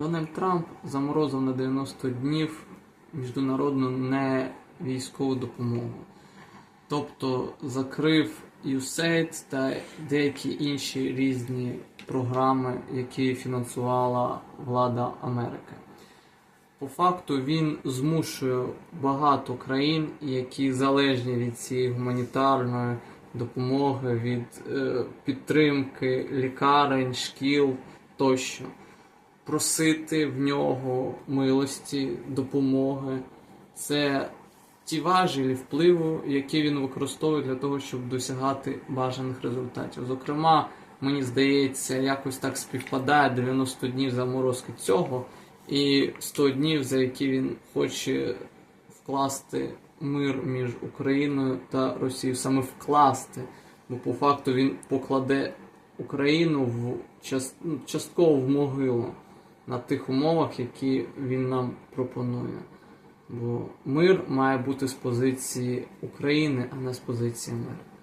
Дональд Трамп заморозив на 90 днів міжнародну не військову допомогу. Тобто закрив USAID та деякі інші різні програми, які фінансувала влада Америки. По факту він змушує багато країн, які залежні від цієї гуманітарної допомоги, від е, підтримки лікарень, шкіл тощо, просити в нього милості, допомоги. Це ті важелі впливу, які він використовує для того, щоб досягати бажаних результатів. Зокрема, мені здається, якось так співпадає 90 днів заморозки цього і 100 днів, за які він хоче вкласти мир між Україною та Росією, саме вкласти, бо по факту він покладе Україну в ну, частково в могилу на тих умовах, які він нам пропонує. Бо мир має бути з позиції України, а не з позиції миру.